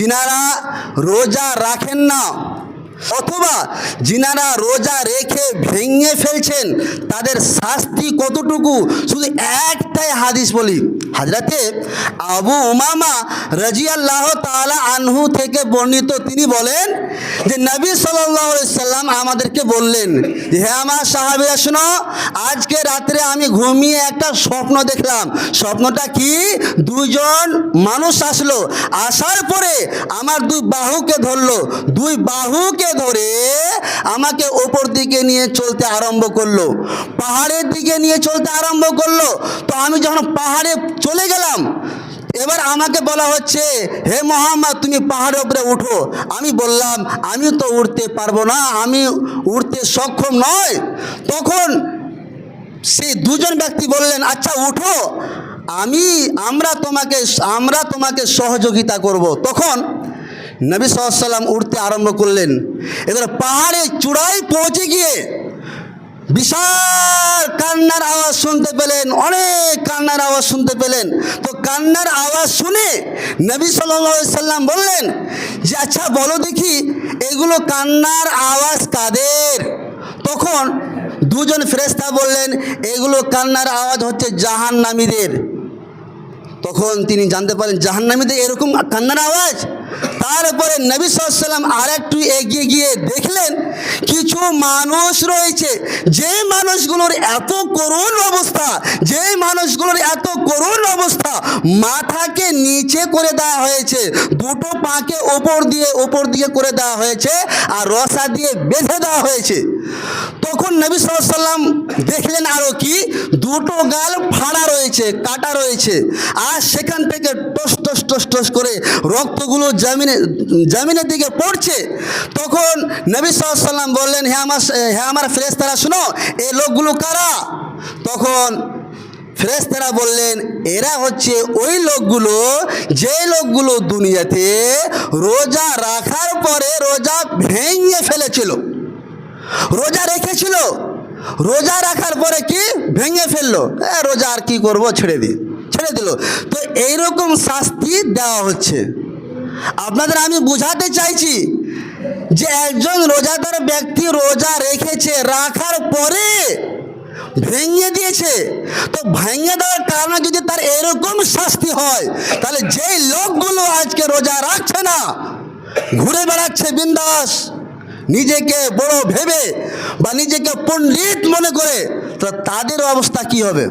যিনারা রোজা রাখেন না। অথবা যিনারা রোজা রেখে ভেঙে ফেলছেন তাদের শাস্তি কতটুকু? শুধু একটাই হাদিস বলি। হাজরাতে আবু উমামা রাজিয়াল্লাহ তাআলা আনহু থেকে বর্ণিত তিনি বলেন যে নবী আলাইহি সাল্লাম আমাদেরকে বললেন যে, হে আমার সাহাবীরা শোনো আজকে রাত্রে আমি ঘুমিয়ে একটা স্বপ্ন দেখলাম। স্বপ্নটা কি? দুইজন মানুষ আসলো, আসার পরে আমার দুই বাহুকে ধরলো। দুই বাহুকে ধরে আমাকে ওপর দিকে নিয়ে চলতে আরম্ভ করল। পাহাড়ের দিকে নিয়ে চলতে আরম্ভ করল। তো আমি যখন পাহাড়ে চলে গেলাম, এবার আমাকে বলা হচ্ছে, হে মোহাম্মদ, তুমি পাহাড়ের উপরে উঠো। আমি বললাম আমি তো উঠতে পারব না, আমি উঠতে সক্ষম নয়। তখন সেই দুজন ব্যক্তি বললেন আচ্ছা উঠো। আমি, আমরা তোমাকে আমরা তোমাকে সহযোগিতা করব। তখন নবী সাল্লাম উঠতে আরম্ভ করলেন। এবার পাহাড়ে চূড়ায় পৌঁছে গিয়ে বিশাল কান্নার আওয়াজ শুনতে পেলেন, অনেক কান্নার আওয়াজ শুনতে পেলেন। তো কান্নার আওয়াজ শুনে নবী সাল্লাম বললেন, যে আচ্ছা বলো দেখি, এগুলো কান্নার আওয়াজ কাদের? তখন দুজন ফেরেস্তা বললেন, এগুলো কান্নার আওয়াজ হচ্ছে জাহান্নামীদের। তখন তিনি জানতে পারেন, জাহান্নামীদের এরকম কান্নার আওয়াজ। তারপরে নবী সাল্লাম আর একটু এগিয়ে গিয়ে দেখলেন, কিছু মানুষ রয়েছে। যে মানুষগুলোর এত করুণ অবস্থা, যে মানুষগুলোর এত করুণ অবস্থা। মাথাকে নিচে করে দেওয়া হয়েছে। দুটো পাকে ওপর দিয়ে ওপর দিয়ে করে দেওয়া হয়েছে আর রসা দিয়ে বেঁধে দেওয়া হয়েছে। তখন নবী সাল্লাম দেখলেন আরও কি? দুটো গাল ফাড়া রয়েছে, কাটা রয়েছে। আর সেখান থেকে টস টস টস টস করে রক্তগুলো জমিনে, জমিনের দিকে পড়ছে। তখন নবী সাল্লাম বললেন হ্যাঁ আমার হ্যাঁ আমার ফেরেস্তারা শুনো এই লোকগুলো কারা? তখন ফেরেস্তারা বললেন এরা হচ্ছে ওই লোকগুলো যে লোকগুলো দুনিয়াতে রোজা রাখার পরে রোজা ভেঙে ফেলেছিল। রোজা রেখেছিল। রোজা রাখার পরে কি? ভেঙে ফেলল। এ, রোজা আর কি করব? ছেড়ে দিই ছেড়ে দিল। তো এইরকম শাস্তি দেওয়া হচ্ছে। আপনাদের আমি বুঝাতে চাইছি যে একজন রোজাদার ব্যক্তি রোজা রেখেছে রাখার পরে ভেঙে দিয়েছে। তো ভেঙে দেওয়ার কারণে যদি তার এরকম শাস্তি হয়, তাহলে যেই লোকগুলো আজকে রোজা রাখছে না, ঘুরে বেড়াচ্ছে বিন্দাস, নিজেকে বড় ভেবে বা নিজেকে পণ্ডিত মনে করে তো তাদের অবস্থা কি হবে?